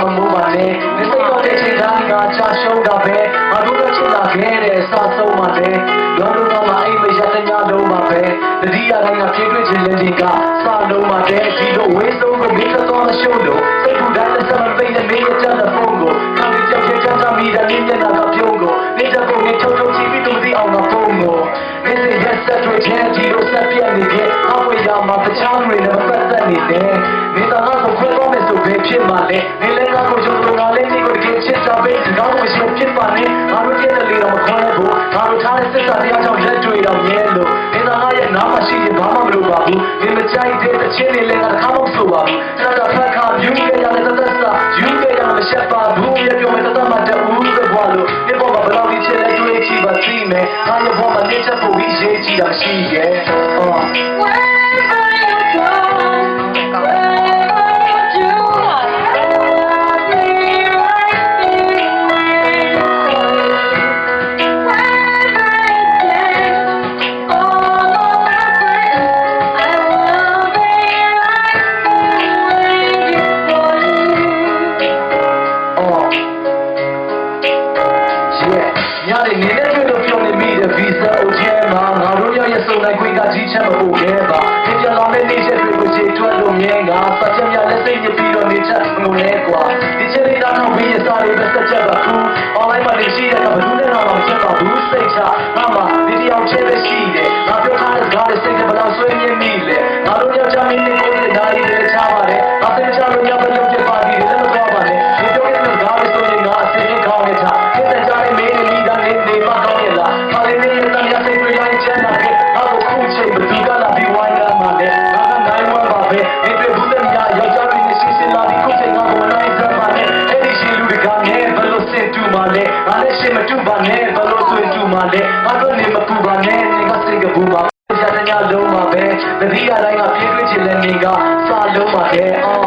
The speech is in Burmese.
မမိုးပါနဲ့မစိတ်တော်တဲ့ချိန်သားကချာရှုံးတာပဲငါတို့ကချစ်တာခဲ့တဲ့စာဆုံးပါပဲလောလောတော့မှအိမ်မရတဲ့ညလုံးပါပဲတတိယတိုင်းကဖြည့်တွေ့ခြင်းလက်ချင်းကစလုံးပါပဲဒီလိုဝေးဆုံးကိုမိသတော်ရှုံးလို့စိတ်ကူတိုင်းနဲ့စမပိတ်နဲ့မင်းရဲ့ချမ်းသာဖုန်းကိုခံရချက်ဖြည့်ချမ်းသာမိတဲ့မျက်နှာကပြုံးကိုနေချက်ကုန်နဲ့ချုပ်ချုပ်ချီပြီးသူမသိအောင်မဖုန်းကိုမင်းရဲ့ရက်ဆက်တွေချင်းဒီလိုဆက်ပြနေခဲ့အဝေးရမှာပချောင်းတွေနဲ့ပတ်သက်နေတယ်မင်းသားကခွဲတော့မယ်ဆိုဘယ်ဖြစ်မှာလဲ ချိုက်တဲ့ချင်းတွေလည်းငါတစ်ခါမှမဆိုပါဘူးကျွန်တော်ဖက်ခါယူခဲ့ရတဲ့သက်သာယူခဲ့ရမရှက်ပါဘူးရပြောမယ်တသက်မှတူသဘွားလို့ဒီပေါ်မှာဘယ်လောက်ဒီချစ်တဲ့တွေ့ချီပါသိမယ်ငါရဲ့ဘောမှာနေချက်ဖို့ပြီးရေးကြည့်တာရှိရဲ့အော် ညနေနေနဲ့တွေ့လို့ပြောနေမိတဲ့ visa အချမ်းမှာငါတို့ရောက်ရစုံလိုက်ခွေကကြီးချမ်းမဖို့ခဲပါဒီကြလာမယ့်နေ့ချက်တွေကိုခြေထွက်လို့မြဲငါစက်ချက်များလက်စိတ်ညစ်ပြီးတော့နေချက်ငုံလဲကွာဒီချက်လေးတော့ဝင်းရစားလေးပဲစက်ချက်ပါခု online မှာနေရှိတဲ့ကဘယ်သူနဲ့တော့မချက်ပါဘူးစိတ်ချမမဒီတရားချက်ပဲရှိတယ်ငါပြောထားတဲ့ကားလေးစိတ်ကဘယ်တော့ဆွေး တူပါနဲ့ဘယ်လိုဆွေတူမှလဲငါတို့နေမပူပါနဲ့နေကစိတ်ကဘူးပါရတဲ့ညလုံးမှာပဲတတိယတိုင်းကပြည့်တွေ့ချင်တဲ့နေကစာလုံးပါတဲ့အော